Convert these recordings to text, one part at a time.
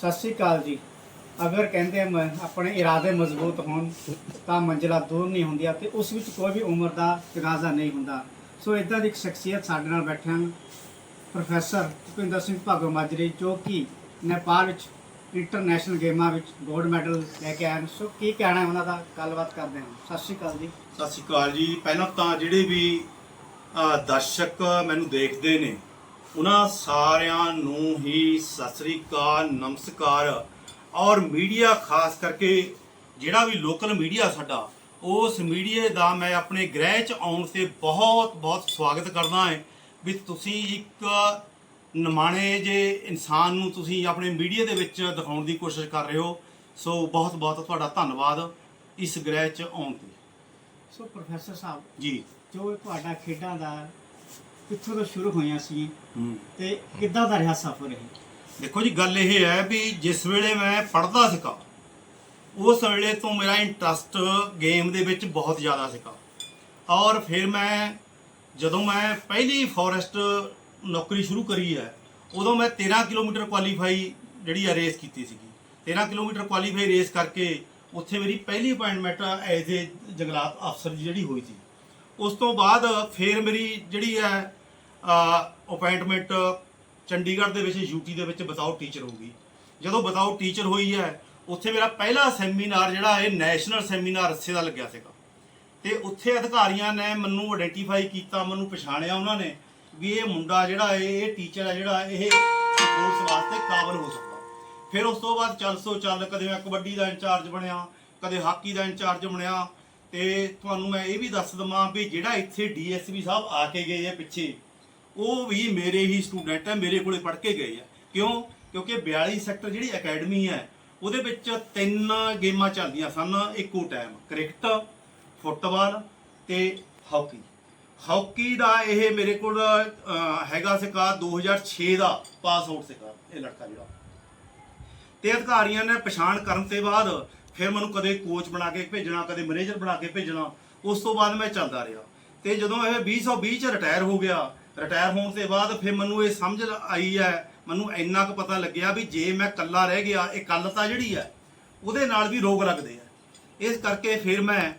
ਸਤਿ ਸ੍ਰੀ ਅਕਾਲ ਜੀ। ਅਗਰ ਕਹਿੰਦੇ ਆ ਮ- ਆਪਣੇ ਇਰਾਦੇ ਮਜ਼ਬੂਤ ਹੋਣ, ਤਾਂ ਮੰਜ਼ਿਲਾਂ ਦੂਰ ਨਹੀਂ ਹੁੰਦੀਆਂ ਤੇ ਉਸ ਵਿੱਚ ਕੋਈ ਵੀ ਉਮਰ ਦਾ ਤਗਾਜ਼ਾ ਨਹੀਂ ਹੁੰਦਾ। ਸੋ ਇਦਾਂ ਦੀ ਇੱਕ ਸ਼ਖਸੀਅਤ ਸਾਡੇ ਨਾਲ ਬੈਠੇ ਹਨ ਪ੍ਰੋਫੈਸਰ ਭੁਪਿੰਦਰ ਸਿੰਘ ਭਾਗੋ ਮਾਜਰੀ, ਜੋ ਕਿ ਨੇਪਾਲ ਵਿੱਚ ਇੰਟਰਨੈਸ਼ਨਲ ਗੇਮਾਂ ਵਿੱਚ ਗੋਲਡ ਮੈਡਲ ਲੈ ਕੇ ਆਏ ਹਨ। ਸੋ ਕੀ ਕਹਿਣਾ ਹੈ ਉਹਨਾਂ ਦਾ? ਗੱਲਬਾਤ ਕਰਦੇ ਹਾਂ। ਸਤਿ ਸ੍ਰੀ ਅਕਾਲ ਜੀ। ਸਤਿ ਸ਼੍ਰੀ ਅਕਾਲ ਜੀ। ਪਹਿਲਾਂ ਤਾਂ ਜਿਹੜੇ ਵੀ ਦਰਸ਼ਕ ਮੈਨੂੰ ਦੇਖਦੇ ਨੇ ਉਹਨਾਂ ਸਾਰਿਆਂ ਨੂੰ ਹੀ ਸਤਿ ਸ਼੍ਰੀ ਅਕਾਲ ਨਮਸਕਾਰ। ਔਰ ਮੀਡੀਆ ਖਾਸ ਕਰਕੇ ਜਿਹੜਾ ਵੀ ਲੋਕਲ ਮੀਡੀਆ ਸਾਡਾ ਉਸ ਮੀਡੀਆ ਦਾ ਮੈਂ ਆਪਣੇ ਗ੍ਰਹਿ ਚ ਆਉਣ ਤੇ ਬਹੁਤ ਬਹੁਤ ਸਵਾਗਤ ਕਰਦਾ ਹਾਂ ਵੀ ਤੁਸੀਂ ਇੱਕ ਨਿਮਾਣੇ ਜੇ ਇਨਸਾਨ ਨੂੰ ਤੁਸੀਂ ਆਪਣੇ ਮੀਡੀਆ ਦੇ ਵਿੱਚ ਦਿਖਾਉਣ ਦੀ ਕੋਸ਼ਿਸ਼ ਕਰ ਰਹੇ ਹੋ। ਸੋ ਬਹੁਤ ਬਹੁਤ ਤੁਹਾਡਾ ਧੰਨਵਾਦ ਇਸ ਗ੍ਰਹਿ ਚ ਆਉਣ ਤੇ। ਸੋ ਪ੍ਰੋਫੈਸਰ ਸਾਹਿਬ ਜੀ। ਜੋ ਤੁਹਾਡਾ ਖੇਡਾਂ ਦਾ ਕਿੱਥੋਂ ਤੋਂ ਸ਼ੁਰੂ ਹੋਈਆਂ ਸੀ? ਤੇ ਕਿੱਦਾਂ ਦਾ ਰਿਹਾ ਸਫ਼ਰ ਇਹ? ਦੇਖੋ ਜੀ ਗੱਲ ਇਹ ਹੈ ਵੀ ਜਿਸ ਵੇਲੇ ਮੈਂ ਪੜ੍ਹਦਾ ਸੀਗਾ ਉਸ ਵੇਲੇ ਤੋਂ ਮੇਰਾ ਇੰਟਰਸਟ ਗੇਮ ਦੇ ਵਿੱਚ ਬਹੁਤ ਜ਼ਿਆਦਾ ਸੀਗਾ। ਔਰ ਫਿਰ ਮੈਂ ਜਦੋਂ ਮੈਂ ਪਹਿਲੀ ਫੋਰੈਸਟ ਨੌਕਰੀ ਸ਼ੁਰੂ ਕਰੀ ਹੈ ਉਦੋਂ ਮੈਂ 13 ਕਿਲੋਮੀਟਰ ਕੁਆਲੀਫਾਈ ਜਿਹੜੀ ਆ ਰੇਸ ਕੀਤੀ ਸੀਗੀ। 13 ਕਿਲੋਮੀਟਰ ਕੁਆਲੀਫਾਈ ਰੇਸ ਕਰਕੇ ਉੱਥੇ ਮੇਰੀ ਪਹਿਲੀ ਅਪਾਇੰਟਮੈਂਟ ਐਜ਼ ਏ ਜੰਗਲਾਤ ਅਫਸਰ ਜਿਹੜੀ ਹੋਈ ਸੀ। ਉਸ ਤੋਂ ਬਾਅਦ ਫਿਰ ਮੇਰੀ ਜਿਹੜੀ ਹੈ ਅਪਾਇੰਟਮੈਂਟ ਚੰਡੀਗੜ੍ਹ ਦੇ ਵਿੱਚ ਯੂਟੀ ਦੇ ਵਿੱਚ ਬਤਾਓ ਟੀਚਰ ਹੋ ਗਈ ਜਦੋਂ ਬਤਾਓ ਟੀਚਰ ਹੋਈ ਹੈ, ਉੱਥੇ ਮੇਰਾ ਪਹਿਲਾ ਸੈਮੀਨਾਰ ਜਿਹੜਾ ਇਹ ਨੈਸ਼ਨਲ ਸੈਮੀਨਾਰ ਰੱਸੇ ਦਾ ਲੱਗਿਆ ਸੀਗਾ। ਤੇ ਉੱਥੇ ਅਧਿਕਾਰੀਆਂ ਨੇ ਮੈਨੂੰ ਆਇਡੈਂਟੀਫਾਈ ਕੀਤਾ, ਮੈਨੂੰ ਪਛਾਣਿਆ ਉਹਨਾਂ ਨੇ ਵੀ ਇਹ ਮੁੰਡਾ ਜਿਹੜਾ ਹੈ ਇਹ ਟੀਚਰ ਹੈ ਜਿਹੜਾ ਇਹ ਸਪੋਰਟਸ ਵਾਸਤੇ ਕਾਬਲ ਹੋ ਸਕਦਾ। ਫਿਰ ਉਸ ਤੋਂ ਬਾਅਦ ਚੱਲ ਸੋ ਚੱਲ, ਕਦੇ ਮੈਂ ਕਬੱਡੀ ਦਾ ਇੰਚਾਰਜ ਬਣਿਆ, ਕਦੇ ਹਾਕੀ ਦਾ ਇੰਚਾਰਜ ਬਣਿਆ ਤੇ ਤੁਹਾਨੂੰ ਮੈਂ ਇਹ ਵੀ ਦੱਸ ਦਵਾਂ ਵੀ ਜਿਹੜਾ ਇੱਥੇ ਡੀਐਸਪੀ ਸਾਹਿਬ ਆ ਕੇ ਗਏ ਆ ਪਿੱਛੇ, ਉਹ ਵੀ ਮੇਰੇ ਹੀ ਸਟੂਡੈਂਟ ਹੈ ਮੇਰੇ ਕੋਲੇ ਪੜ੍ਹ ਕੇ ਗਏ ਆ। ਕਿਉਂ? ਕਿਉਂਕਿ 42 ਸੈਕਟਰ ਜਿਹੜੀ ਅਕੈਡਮੀ ਹੈ ਉਹਦੇ ਵਿੱਚ ਤਿੰਨ ਗੇਮਾਂ ਚੱਲਦੀਆਂ ਸਨ, ਇੱਕੋ ਟਾਈਮ ਕ੍ਰਿਕਟ ਫੁੱਟਬਾਲ ਤੇ ਹਾਕੀ ਹਾਕੀ ਦਾ ਇਹ ਮੇਰੇ ਕੋਲ ਹੈਗਾ ਸੀਗਾ 2006 ਦਾ ਪਾਸ ਆਊਟ ਸੀਗਾ ਇਹ ਲੜਕਾ ਜਿਹੜਾ। ਤੇ ਅਧਿਕਾਰੀਆਂ ਨੇ ਪਛਾਣ ਕਰਨ ਤੇ ਬਾਅਦ ਫਿਰ ਮੈਨੂੰ ਕਦੇ ਕੋਚ ਬਣਾ ਕੇ ਭੇਜਣਾ, ਕਦੇ ਮੈਨੇਜਰ ਬਣਾ ਕੇ ਭੇਜਣਾ, ਉਸ ਤੋਂ ਬਾਅਦ ਮੈਂ ਚੱਲਦਾ ਰਿਹਾ। ਤੇ ਜਦੋਂ ਇਹ 2020 ਚ ਰਿਟਾਇਰ ਹੋ ਗਿਆ ਰਿਟਾਇਰ ਹੋਣ ਤੇ ਬਾਅਦ ਫਿਰ ਮੈਨੂੰ ਇਹ ਸਮਝ ਆਈ ਹੈ, ਮੈਨੂੰ ਇੰਨਾ ਕੁ ਪਤਾ ਲੱਗਿਆ ਵੀ ਜੇ ਮੈਂ ਇਕੱਲਾ ਰਹਿ ਗਿਆ, ਇਹ ਕੱਲਤਾ ਜਿਹੜੀ ਹੈ, ਉਹਦੇ ਨਾਲ ਵੀ ਰੋਗ ਲੱਗਦੇ ਆ। ਇਸ ਕਰਕੇ ਫਿਰ ਮੈਂ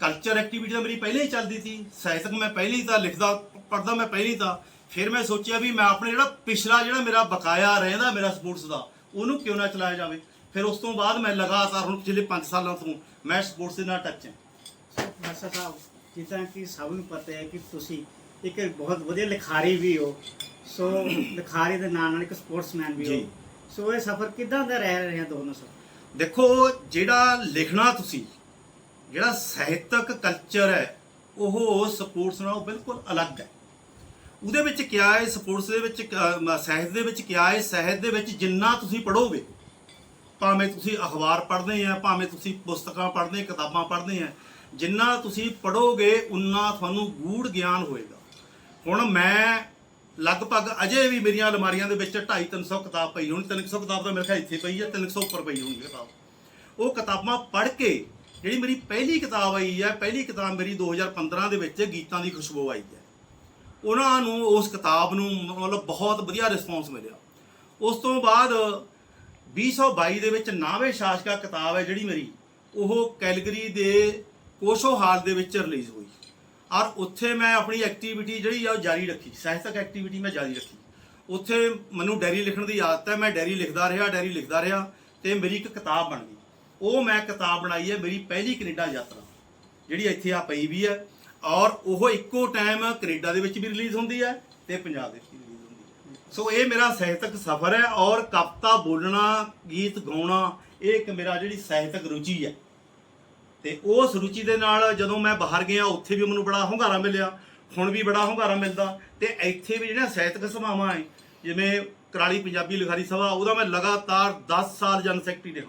ਕਲਚਰ ਐਕਟੀਵਿਟੀ ਤਾਂ ਮੇਰੀ ਪਹਿਲਾਂ ਹੀ ਚੱਲਦੀ ਸੀ, ਸਾਹਿਤਕ ਮੈਂ ਪਹਿਲਾਂ ਹੀ ਤਾਂ ਲਿਖਦਾ ਪੜਦਾ ਮੈਂ ਪਹਿਲਾਂ ਹੀ ਤਾਂ। ਫਿਰ ਮੈਂ ਸੋਚਿਆ ਵੀ ਮੈਂ ਆਪਣੇ ਜਿਹੜਾ ਪਿਛਲਾ ਜਿਹੜਾ ਮੇਰਾ ਬਕਾਇਆ ਰਹਿੰਦਾ ਮੇਰਾ ਸਪੋਰਟਸ ਦਾ, ਉਹਨੂੰ ਕਿਉਂ ਨਾ ਚਲਾਇਆ ਜਾਵੇ? ਫਿਰ ਉਸ ਤੋਂ ਬਾਅਦ ਮੈਂ ਲਗਾਤਾਰ ਹੁਣ ਪਿਛਲੇ 5 ਸਾਲਾਂ ਤੋਂ ਮੈਂ ਸਪੋਰਟਸ ਦੇ ਨਾਲ ਟੱਚ ਹਾਂ। ਪ੍ਰੋਫੈਸਰ ਸਾਹਿਬ ਜਿੱਦਾਂ ਕਿ ਸਭ ਨੂੰ ਪਤਾ ਹੈ ਕਿ ਤੁਸੀਂ ਇੱਕ ਬਹੁਤ ਵਧੀਆ ਲਿਖਾਰੀ ਵੀ ਹੋ। ਸੋ ਲਿਖਾਰੀ ਦੇ ਨਾਲ ਨਾਲ ਇੱਕ ਸਪੋਰਟਸਮੈਨ ਵੀ ਹੋ। ਸੋ ਇਹ ਸਫ਼ਰ ਕਿਦਾਂ ਦਾ ਰਹਿ ਰਹੇ ਦੋਨੋਂ ਸਫ਼ਰ ਦੇਖੋ ਜਿਹੜਾ ਲਿਖਣਾ ਤੁਸੀਂ ਜਿਹੜਾ ਸਾਹਿਤਕ ਕਲਚਰ ਹੈ ਉਹ ਸਪੋਰਟਸ ਨਾਲੋਂ ਬਿਲਕੁਲ ਅਲੱਗ ਹੈ। ਉਹਦੇ ਵਿੱਚ ਕਿਆ ਹੈ ਸਪੋਰਟਸ ਦੇ ਵਿੱਚ ਸਾਹਿਤ ਦੇ ਵਿੱਚ ਕਿਆ ਹੈ ਸਾਹਿਤ ਦੇ ਵਿੱਚ ਜਿੰਨਾ ਤੁਸੀਂ ਪੜੋਗੇ ਭਾਵੇਂ ਤੁਸੀਂ ਅਖਬਾਰ ਪੜ੍ਹਦੇ ਆ, ਭਾਵੇਂ ਤੁਸੀਂ ਪੁਸਤਕਾਂ ਪੜ੍ਹਦੇ, ਕਿਤਾਬਾਂ ਪੜ੍ਹਦੇ ਆ, ਜਿੰਨਾ ਤੁਸੀਂ ਪੜੋਗੇ ਉਨਾ ਤੁਹਾਨੂੰ ਗੂੜ ਗਿਆਨ ਹੋਏਗਾ। ਹੁਣ ਮੈਂ ਲਗਭਗ ਅਜੇ ਵੀ ਮੇਰੀਆਂ ਅਲਮਾਰੀਆਂ ਦੇ ਵਿੱਚ 2.5 300 ਕਿਤਾਬ ਪਈ ਹੋਣੀ 300 ਕਿਤਾਬ ਤਾਂ ਮੇਰੇ ਖਿਆਲ ਇੱਥੇ ਪਈ ਹੈ 300 ਉੱਪਰ ਪਈ ਹੋਣੀ ਕਿਤਾਬ। ਉਹ ਕਿਤਾਬਾਂ ਪੜ੍ਹ ਕੇ ਜਿਹੜੀ ਮੇਰੀ ਪਹਿਲੀ ਕਿਤਾਬ ਆਈ ਹੈ ਪਹਿਲੀ ਕਿਤਾਬ ਮੇਰੀ 2015 ਦੇ ਵਿੱਚ ਗੀਤਾਂ ਦੀ ਖੁਸ਼ਬੂ ਆਈ ਹੈ ਉਹਨਾਂ ਨੂੰ, ਉਸ ਕਿਤਾਬ ਨੂੰ ਮਤਲਬ ਬਹੁਤ ਵਧੀਆ ਰਿਸਪੌਂਸ ਮਿਲਿਆ। ਉਸ ਤੋਂ ਬਾਅਦ 2022 ਦੇ ਵਿੱਚ ਨਾਵੇ ਸ਼ਾਸਕਾ ਕਿਤਾਬ ਹੈ ਜਿਹੜੀ ਮੇਰੀ, ਉਹ ਕੈਲਗਰੀ ਦੇ ਕੋਸ਼ੋ ਹਾਲ ਦੇ ਵਿੱਚ ਰਿਲੀਜ਼ ਹੋਈ। ਔਰ ਉੱਥੇ ਮੈਂ ਆਪਣੀ ਐਕਟੀਵਿਟੀ ਜਿਹੜੀ ਆ ਉਹ ਜਾਰੀ ਰੱਖੀ, ਸਾਹਿਤਕ ਐਕਟੀਵਿਟੀ ਮੈਂ ਜਾਰੀ ਰੱਖੀ। ਉੱਥੇ ਮੈਨੂੰ ਡਾਇਰੀ ਲਿਖਣ ਦੀ ਆਦਤ ਹੈ, ਮੈਂ ਡਾਇਰੀ ਲਿਖਦਾ ਰਿਹਾ ਡਾਇਰੀ ਲਿਖਦਾ ਰਿਹਾ ਤੇ ਮੇਰੀ ਇੱਕ ਕਿਤਾਬ ਬਣ ਗਈ। ਉਹ ਮੈਂ ਕਿਤਾਬ ਬਣਾਈ ਹੈ ਮੇਰੀ ਪਹਿਲੀ ਕੈਨੇਡਾ ਯਾਤਰਾ, ਜਿਹੜੀ ਇੱਥੇ ਆ ਪਈ ਵੀ ਹੈ। ਔਰ ਉਹ ਇੱਕੋ ਟਾਈਮ ਕੈਨੇਡਾ ਦੇ ਵਿੱਚ ਵੀ ਰਿਲੀਜ਼ ਹੁੰਦੀ ਹੈ ਤੇ ਪੰਜਾਬ ਦੇ ਵਿੱਚ ਵੀ ਰਿਲੀਜ਼ ਹੁੰਦੀ ਹੈ ਸੋ ਇਹ ਮੇਰਾ ਸਾਹਿਤਕ ਸਫ਼ਰ ਹੈ ਔਰ ਕਵਿਤਾ ਬੋਲਣਾ, ਗੀਤ ਗਾਉਣਾ, ਇਹ ਇੱਕ ਮੇਰਾ ਜਿਹੜੀ ਸਾਹਿਤਕ ਰੁਚੀ ਹੈ। ਤੇ ਉਸ ਰੁਚੀ ਦੇ ਨਾਲ ਜਦੋਂ ਮੈਂ ਬਾਹਰ ਗਿਆ, ਉੱਥੇ ਵੀ ਮੈਨੂੰ ਬੜਾ ਹੁੰਗਾਰਾ ਮਿਲਿਆ, ਹੁਣ ਵੀ ਬੜਾ ਹੁੰਗਾਰਾ ਮਿਲਦਾ। ਤੇ ਇੱਥੇ ਵੀ ਜਿਹੜੀਆਂ ਸਾਹਿਤਕ ਸਭਾਵਾਂ ਹੈ, ਜਿਵੇਂ ਕਰਾਲੀ ਪੰਜਾਬੀ ਲਿਖਾਰੀ ਸਭਾ, ਉਹਦਾ ਮੈਂ ਲਗਾਤਾਰ 10 ਸਾਲ ਜਨ ਸੈਕਟਰੀ ਰਿਹਾ।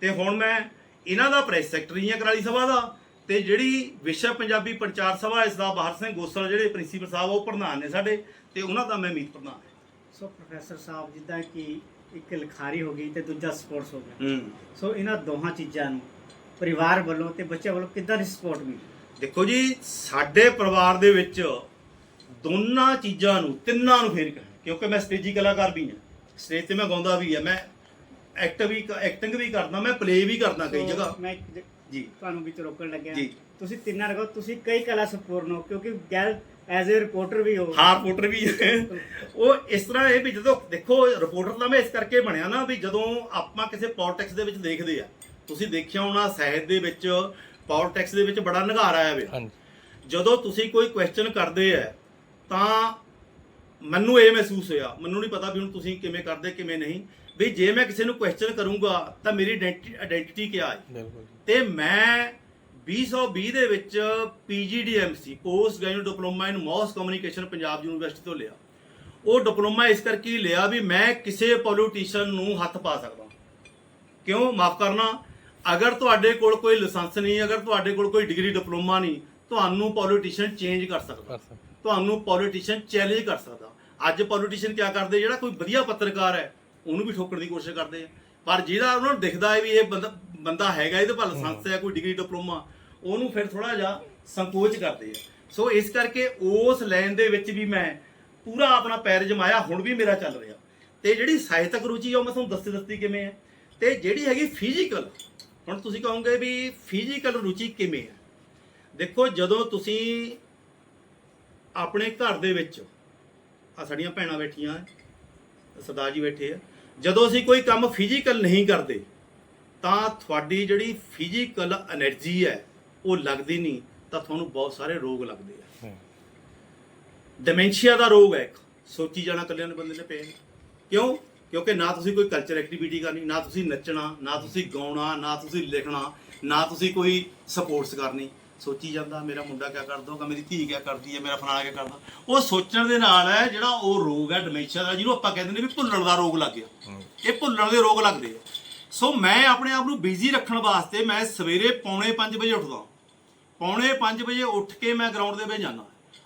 ਤੇ ਹੁਣ ਮੈਂ ਇਹਨਾਂ ਦਾ ਪ੍ਰੈਸ ਸੈਕਟਰੀ ਹਾਂ ਕਰਾਲੀ ਸਭਾ ਦਾ, ਤੇ ਜਿਹੜੀ ਵਿਸ਼ਵ ਪੰਜਾਬੀ ਪ੍ਰਚਾਰ ਸਭਾ ਇਸ ਦਾ ਬਾਹਰ ਸਿੰਘ ਗੋਸਲ, ਜਿਹੜੇ ਪ੍ਰਿੰਸੀਪਲ ਸਾਹਿਬ, ਉਹ ਪ੍ਰਧਾਨ ਨੇ ਸਾਡੇ। ਤੇ ਉਹਨਾਂ ਦਾ ਮੈਂ ਮੀਤ ਪ੍ਰਧਾਨ ਹਾਂ। ਸੋ ਪ੍ਰੋਫੈਸਰ ਸਾਹਿਬ ਜਿੱਦਾਂ ਕਿ ਇੱਕ ਲਿਖਾਰੀ ਹੋ ਗਈ ਤੇ ਦੂਜਾ ਸਪੋਰਟਸ ਹੋ ਗਿਆ। ਹੂੰ। ਸੋ ਇਹਨਾਂ ਦੋਹਾਂ ਚੀਜ਼ਾਂ ਨੂੰ ਪਰਿਵਾਰ ਵੱਲੋਂ ਤੇ ਬੱਚਿਆਂ ਵੱਲੋਂ ਕਿੱਦਾਂ ਦੀ ਸਪੋਰਟ ਮਿਲੀ? ਦੇਖੋ ਜੀ ਸਾਡੇ ਪਰਿਵਾਰ ਦੇ ਵਿੱਚ ਦੋਨਾਂ ਚੀਜ਼ਾਂ ਨੂੰ ਤਿੰਨਾਂ ਨੂੰ ਫੇਰ ਕਹਾਂ ਕਿਉਂਕਿ ਮੈਂ ਸਟੇਜੀ ਕਲਾਕਾਰ ਵੀ ਹਾਂ। ਸਟੇਜ ਤੇ ਮੈਂ ਗਾਉਂਦਾ ਵੀ ਹਾਂ ਮੈਂ ਐਕਟ ਵੀ ਐਕਟਿੰਗ ਵੀ ਕਰਦਾ ਮੈਂ ਪਲੇ ਵੀ ਕਰਦਾ ਕਈ ਜਗ੍ਹਾ। ਮੈਂ ਜ- ਤੁਹਾਨੂੰ ਵਿੱਚ ਰੋਕਣ ਲੱਗਿਆ। ਤੁਸੀਂ ਤਿੰਨਾਂ ਰਗੋ ਤੁਸੀਂ ਕਈ ਕਲਾ ਸੰਪੂਰਨ ਹੋ ਕਿਉਂਕਿ ਗੈਰ ਐਜ਼ ਅ ਰਿਪੋਰਟਰ ਵੀ ਹੋ। ਹਾਂ ਰਿਪੋਰਟਰ ਵੀ। ਉਹ ਇਸ ਤਰ੍ਹਾਂ ਇਹ ਵੀ ਜਦੋਂ ਦੇਖੋ ਰਿਪੋਰਟਰ ਤਾਂ ਮੈਂ ਇਸ ਕਰਕੇ ਬਣਿਆ ਨਾ ਵੀ ਜਦੋਂ ਆਪਾਂ ਕਿਸੇ ਪੋਲਿਟਿਕਸ ਦੇ ਵਿੱਚ ਦੇਖਦੇ ਆ ਤੁਸੀਂ ਦੇਖਿਆ ਹੋਣਾ ਸਾਹਿਤ ਦੇ ਵਿੱਚ ਪੋਲਿਟਿਕਸ ਦੇ ਵਿੱਚ ਬੜਾ ਨਿਘਾਰ ਆਇਆ ਵੇ। ਹਾਂਜੀ। ਜਦੋਂ ਤੁਸੀਂ ਕੋਈ ਕੁਐਸਚਨ ਕਰਦੇ ਆ ਤਾਂ ਮੈਨੂੰ ਇਹ ਮਹਿਸੂਸ ਹੋਇਆ। ਮੈਨੂੰ ਨਹੀਂ ਪਤਾ ਵੀ ਹੁਣ ਤੁਸੀਂ ਕਿਵੇਂ ਕਰਦੇ ਕਿਵੇਂ ਨਹੀਂ। ਵੀ ਜੇ ਮੈਂ ਕਿਸੇ ਨੂੰ ਕੁਐਸਚਨ ਕਰੂੰਗਾ ਤਾਂ ਮੇਰੀ ਆਇਡੈਂਟੀਟੀ ਕੀ ਹੈ? ਜੀ। ਤੇ ਮੈਂ 2020 ਦੇ ਵਿੱਚ PGDMC post graduate diploma in mass communication Punjab university ਤੋਂ ਲਿਆ। ਉਹ ਡਿਪਲੋਮਾ ਇਸ ਕਰਕੇ ਲਿਆ ਵੀ ਮੈਂ ਕਿਸੇ ਪੋਲੀਟੀਸ਼ੀਅਨ ਨੂੰ ਹੱਥ ਪਾ ਸਕਦਾ। ਕਿਉਂ? ਮਾਫ ਕਰਨਾ। ਅਗਰ ਤੁਹਾਡੇ ਕੋਲ ਕੋਈ ਲਾਇਸੈਂਸ ਨਹੀਂ ਅਗਰ ਤੁਹਾਡੇ ਕੋਲ ਕੋਈ ਡਿਗਰੀ ਡਿਪਲੋਮਾ ਨਹੀਂ ਤੁਹਾਨੂੰ ਪੋਲੀਟੀਸ਼ੀਅਨ ਚੇਂਜ ਕਰ ਸਕਦਾ। ਕਰ ਸਕਦੇ। ਤੁਹਾਨੂੰ ਪੋਲੀਟੀਸ਼ੀਅਨ ਚੈਲੰਜ ਕਰ ਸਕਦਾ। ਅੱਜ ਪੋਲੀਟੀਸ਼ੀਅਨ ਕੀ ਕਰਦੇ? ਜਿਹੜਾ ਕੋਈ ਵਧੀਆ ਪੱਤਰਕਾਰ ਹੈ ਉਹਨੂੰ ਵੀ ਠੋਕਣ ਦੀ ਕੋਸ਼ਿਸ਼ ਕਰਦੇ ਆ। ਪਰ ਜਿਹੜਾ ਉਹਨਾਂ ਨੂੰ ਦਿਖਦਾ ਹੈ ਵੀ ਇਹ ਬੰਦਾ ਬੰਦਾ ਹੈਗਾ ਇਹਦੇ ਕੋਲ ਲਾਇਸੈਂਸ ਹੈ ਕੋਈ ਡਿਗਰੀ ਡਿਪਲੋਮਾ ਉਹਨੂੰ ਫਿਰ ਥੋੜਾ ਜਿਹਾ ਸੰਕੋਚ ਕਰਦੇ ਆ। ਸੋ ਇਸ ਕਰਕੇ ਉਸ ਲਾਈਨ ਦੇ ਵਿੱਚ ਵੀ ਮੈਂ ਪੂਰਾ ਆਪਣਾ ਪੈਰ ਜਮਾਇਆ, ਹੁਣ ਵੀ ਮੇਰਾ ਚੱਲ ਰਿਹਾ। ਤੇ ਜਿਹੜੀ ਸਾਹਿਤਕ ਰੁਚੀ ਉਹ ਮੈਂ ਤੁਹਾਨੂੰ ਦੱਸੀ ਦੱਸਦੀ ਕਿਵੇਂ ਹੈ ਤੇ ਜਿਹੜੀ ਹੈਗੀ ਫਿਜ਼ੀਕਲ ਹੁਣ ਤੁਸੀਂ ਕਹੋਗੇ ਵੀ ਫਿਜ਼ੀਕਲ ਰੁਚੀ ਕਿਵੇਂ ਹੈ ਦੇਖੋ, ਜਦੋਂ ਤੁਸੀਂ ਆਪਣੇ ਘਰ ਦੇ ਵਿੱਚ ਆ ਸਾਡੀਆਂ ਭੈਣਾਂ ਬੈਠੀਆਂ, ਸਰਦਾਰ ਜੀ ਬੈਠੇ ਆ। ਜਦੋਂ ਅਸੀਂ ਕੋਈ ਕੰਮ ਫਿਜ਼ੀਕਲ ਨਹੀਂ ਕਰਦੇ, ਤਾਂ ਤੁਹਾਡੀ ਜਿਹੜੀ ਫਿਜ਼ੀਕਲ એનર્ਜੀ ਹੈ ਉਹ ਲੱਗਦੀ ਨਹੀਂ ਤਾਂ ਤੁਹਾਨੂੰ ਬਹੁਤ ਸਾਰੇ ਰੋਗ ਲੱਗਦੇ ਆ। ਡਿਮੈਂਸ਼ੀਆ ਦਾ ਰੋਗ ਹੈ ਇੱਕ। ਸੋਚੀ ਜਾਣਾ ਕੱਲਿਆਂ ਦੇ ਬੰਦੇ ਨੇ ਪਏ ਨੇ। ਕਿਉਂ? ਕਿਉਂਕਿ ਨਾ ਤੁਸੀਂ ਕੋਈ ਕਲਚਰ ਐਕਟੀਵਿਟੀ ਕਰਨੀ ਨਾ ਤੁਸੀਂ ਨੱਚਣਾ ਨਾ ਤੁਸੀਂ ਗਾਉਣਾ ਨਾ ਤੁਸੀਂ ਲਿਖਣਾ ਨਾ ਤੁਸੀਂ ਕੋਈ ਸਪੋਰਟਸ ਕਰਨੀ। ਸੋਚੀ ਜਾਂਦਾ ਮੇਰਾ ਮੁੰਡਾ ਕਿਆ ਕਰਦਾ ਹੋਗਾ ਮੇਰੀ ਧੀ ਕਿਆ ਕਰਦੀ ਹੈ ਮੇਰਾ ਫਲਾਣਾ ਕਿਆ ਕਰਦਾ। ਉਹ ਸੋਚਣ ਦੇ ਨਾਲ ਹੈ ਜਿਹੜਾ ਉਹ ਰੋਗ ਹੈ ਡਿਮੈਂਸ਼ੀਆ ਦਾ ਜਿਹਨੂੰ ਆਪਾਂ ਕਹਿੰਦੇ ਨੇ ਵੀ ਭੁੱਲਣ ਦਾ ਰੋਗ ਲੱਗ ਗਿਆ। ਇਹ ਭੁੱਲਣ ਦੇ ਰੋਗ ਲੱਗਦੇ ਆ। ਸੋ ਮੈਂ ਆਪਣੇ ਆਪ ਨੂੰ ਬਿਜ਼ੀ ਰੱਖਣ ਵਾਸਤੇ ਮੈਂ ਸਵੇਰੇ ਪੌਣੇ 5 ਵਜੇ ਉੱਠਦਾ ਪੌਣੇ 5 ਵਜੇ ਉੱਠ ਕੇ ਮੈਂ ਗਰਾਊਂਡ ਦੇ ਵਿੱਚ ਜਾਂਦਾ।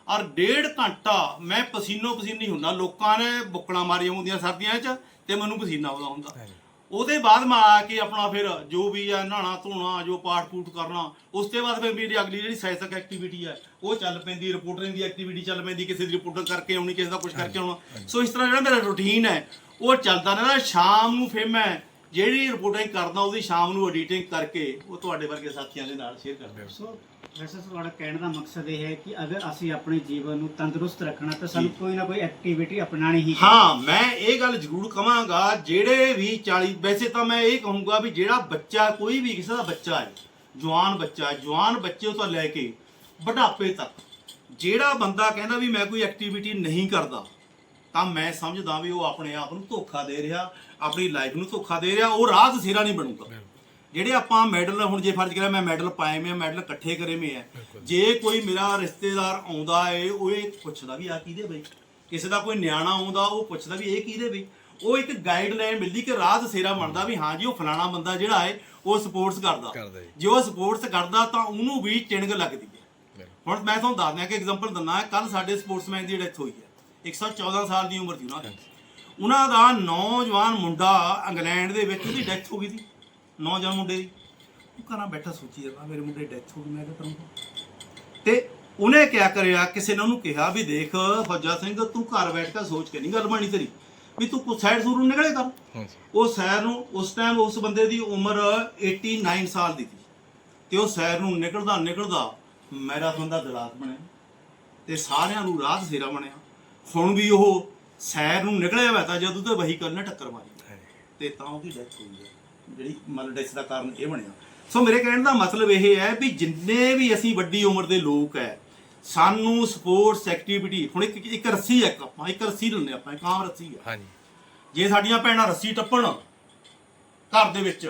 ਔਰ ਡੇਢ ਘੰਟਾ ਮੈਂ ਪਸੀਨੋ ਪਸੀਨੀ ਹੁੰਦਾ। ਲੋਕਾਂ ਨੇ ਬੁੱਕਣਾ ਮਾਰੀਆਂ ਹੁੰਦੀਆਂ ਸਰਦੀਆਂ 'ਚ ਤੇ ਮੈਨੂੰ ਪਸੀਨਾ ਆਉਂਦਾ ਹੁੰਦਾ। ਉਹਦੇ ਬਾਅਦ ਮੈਂ ਆ ਕੇ ਆਪਣਾ ਫਿਰ ਜੋ ਵੀ ਹੈ ਨਹਾਣਾ ਧੋਣਾ ਜੋ ਪਾਠ ਪੂਠ ਕਰਨਾ ਉਸ ਤੋਂ ਬਾਅਦ ਫਿਰ ਮੇਰੀ ਅਗਲੀ ਜਿਹੜੀ ਸਾਹਿਤਕ ਐਕਟੀਵਿਟੀ ਹੈ ਉਹ ਚੱਲ ਪੈਂਦੀ ਰਿਪੋਰਟਿੰਗ ਦੀ ਐਕਟੀਵਿਟੀ ਚੱਲ ਪੈਂਦੀ ਕਿਸੇ ਦੀ ਰਿਪੋਰਟ ਕਰਕੇ ਆਉਣੀ ਕਿਸੇ ਦਾ ਕੁਝ ਕਰਕੇ ਆਉਣਾ। ਸੋ ਇਸ ਤਰ੍ਹਾਂ ਜਿਹੜਾ ਮੇਰਾ ਰੁਟੀਨ ਹੈ ਉਹ ਚੱਲਦਾ ਰਹਿੰਦਾ। ਸ਼ਾਮ ਨੂੰ ਫਿਰ ਮੈਂ ਜਿਹੜੀ ਰਿਪੋਰਟਿੰਗ ਕਰਦਾ ਉਹਦੀ ਸ਼ਾਮ ਨੂੰ ਐਡੀਟਿੰਗ ਕਰਕੇ ਉਹ ਤੁਹਾਡੇ ਵਰਗੇ ਸਾਥੀਆਂ ਦੇ ਨਾਲ ਸ਼ੇਅਰ ਕਰਦਾ ਸੋ ਵੈਸੇ ਤੁਹਾਡਾ ਕਹਿਣ ਦਾ ਮਕਸਦ ਇਹ ਹੈ ਕਿ ਅਗਰ ਅਸੀਂ ਆਪਣੇ ਜੀਵਨ ਨੂੰ ਤੰਦਰੁਸਤ ਰੱਖਣਾ ਤਾਂ ਸਾਨੂੰ ਕੋਈ ਨਾ ਕੋਈ ਐਕਟੀਵਿਟੀ ਅਪਣਾਣੀ ਹੀ ਹਾਂ ਮੈਂ ਇਹ ਗੱਲ ਜ਼ਰੂਰ ਕਵਾਂਗਾ ਜਿਹੜੇ ਵੀ 40 ਵੈਸੇ ਤਾਂ ਮੈਂ ਇਹ ਕਹੂੰਗਾ ਵੀ ਜਿਹੜਾ ਬੱਚਾ ਕੋਈ ਵੀ ਕਿਸੇ ਦਾ ਬੱਚਾ ਹੈ ਜਵਾਨ ਬੱਚਾ ਜਵਾਨ ਬੱਚੇ ਤੋਂ ਲੈ ਕੇ ਬੁਢਾਪੇ ਤੱਕ ਜਿਹੜਾ ਬੰਦਾ ਕਹਿੰਦਾ ਵੀ ਮੈਂ ਕੋਈ ਐਕਟੀਵਿਟੀ ਨਹੀਂ ਕਰਦਾ ਤਾਂ ਮੈਂ ਸਮਝਦਾ ਵੀ ਉਹ ਆਪਣੇ ਆਪ ਨੂੰ ਧੋਖਾ ਦੇ ਰਿਹਾ ਆਪਣੀ ਲਾਈਫ ਨੂੰ ਧੋਖਾ ਦੇ ਰਿਹਾ ਉਹ ਰਾਹ ਦਸੇਰਾ ਨਹੀਂ ਬਣੂਗਾ। ਜਿਹੜੇ ਆਪਾਂ ਮੈਡਲ ਹੁਣ ਜੇ ਫਰਜ਼ ਕਰਿਆ ਮੈਂ ਮੈਡਲ ਪਾਏ ਮੈਂ ਮੈਡਲ ਇਕੱਠੇ ਕਰੇ ਮੈਂ ਜੇ ਕੋਈ ਮੇਰਾ ਰਿਸ਼ਤੇਦਾਰ ਆਉਂਦਾ ਏ ਉਹ ਇਹ ਪੁੱਛਦਾ ਵੀ ਆ ਕਿਹਦੇ ਬਈ? ਕਿਸੇ ਦਾ ਕੋਈ ਨਿਆਣਾ ਆਉਂਦਾ ਉਹ ਪੁੱਛਦਾ ਵੀ ਇਹ ਕਿਹਦੇ ਬਈ? ਉਹ ਇੱਕ ਗਾਈਡਲਾਈਨ ਮਿਲਦੀ ਕਿ ਰਾਹ ਦਸੇਰਾ ਬਣਦਾ ਵੀ ਹਾਂ ਜੀ ਉਹ ਫਲਾਣਾ ਬੰਦਾ ਜਿਹੜਾ ਏ ਉਹ ਸਪੋਰਟਸ ਕਰਦਾ। ਜੀ। ਉਹ ਸਪੋਰਟਸ ਕਰਦਾ ਤਾਂ ਉਹਨੂੰ ਵੀ ਚਿੰਗ ਲੱਗਦੀ ਹੈ ਹੁਣ ਮੈਂ ਤੁਹਾਨੂੰ ਦੱਸ ਦਿਆਂ ਕਿ ਐਗਜ਼ਾਮਪਲ ਦਿੰਦਾ ਕੱਲ ਸਾਡੇ ਸਪੋਰਟਸਮੈਨ ਦੀ ਡੈਥ ਹੋਈ ਹੈ 114 ਸਾਲ ਦੀ ਉਮਰ ਸੀ ਉਹਨਾਂ ਦੀ। ਉਹਨਾਂ ਦਾ ਨੌਜਵਾਨ ਮੁੰਡਾ ਇੰਗਲੈਂਡ ਦੇ ਵਿੱਚ ਉਹਦੀ ਡੈਥ ਹੋ ਗਈ ਸੀ ਨੌਜਵਾਨ ਮੁੰਡੇ ਦੀ। ਉਹ ਘਰਾਂ ਬੈਠਾ ਸੋਚੀ ਜਾਂਦਾ ਮੇਰੇ ਮੁੰਡੇ ਦੀ ਡੈਥ ਹੋ ਗਈ ਮੈਂ ਕੀ ਕਰੂੰਗਾ ਤੇ ਉਹਨੇ ਕਿਆ ਕਰਿਆ ਕਿਸੇ ਨੇ ਉਹਨੂੰ ਕਿਹਾ ਵੀ ਦੇਖ ਫੌਜਾ ਸਿੰਘ ਤੂੰ ਘਰ ਬੈਠ ਕੇ ਸੋਚ ਕੇ ਨਹੀਂ ਗੱਲ ਬਣੀ ਤੇਰੀ ਵੀ ਤੂੰ ਕੁਛ ਸਾਈਡ ਸੂਰ ਨੂੰ ਨਿਕਲੇ ਕਰ। ਉਹ ਸੈਰ ਨੂੰ ਉਸ ਟਾਈਮ ਉਸ ਬੰਦੇ ਦੀ ਉਮਰ 89 ਸਾਲ ਦੀ ਸੀ। ਤੇ ਉਹ ਸੈਰ ਨੂੰ ਨਿਕਲਦਾ ਨਿਕਲਦਾ ਮੈਰਾਥਨ ਦਾ ਦਲਾਤ ਬਣਿਆ ਤੇ ਸਾਰਿਆਂ ਨੂੰ ਰਾਹ ਸੇਰਾ ਬਣਿਆ। ਹੁਣ ਵੀ ਉਹ ਸੈਰ ਨੂੰ ਨਿਕਲਿਆ ਹੋਇਆ ਤਾਂ ਜਦੋਂ ਤੇ ਵਹੀਕਲ ਨੇ ਟੱਕਰ ਮਾਰੀ। ਤੇ ਤਾਂ ਉਹਦੀ ਡੈਥ ਹੋਈ ਹੈ ਜਿਹੜੀ ਮਤਲਬ ਡੈਥ ਦਾ ਕਾਰਨ ਇਹ ਬਣਿਆ। ਸੋ ਮੇਰੇ ਕਹਿਣ ਦਾ ਮਤਲਬ ਇਹ ਹੈ ਵੀ ਜਿੰਨੇ ਵੀ ਅਸੀਂ ਵੱਡੀ ਉਮਰ ਦੇ ਲੋਕ ਹੈ ਸਾਨੂੰ ਸਪੋਰਟਸ ਐਕਟੀਵਿਟੀ ਹੁਣ ਇੱਕ ਇੱਕ ਰੱਸੀ ਹੈ ਇੱਕ ਆਪਾਂ ਇੱਕ ਰੱਸੀ ਲੈਂਦੇ ਆਪਾਂ ਇੱਕ ਆਮ ਰੱਸੀ ਹੈ। ਹਾਂਜੀ। ਜੇ ਸਾਡੀਆਂ ਭੈਣਾਂ ਰੱਸੀ ਟੱਪਣ ਘਰ ਦੇ ਵਿੱਚ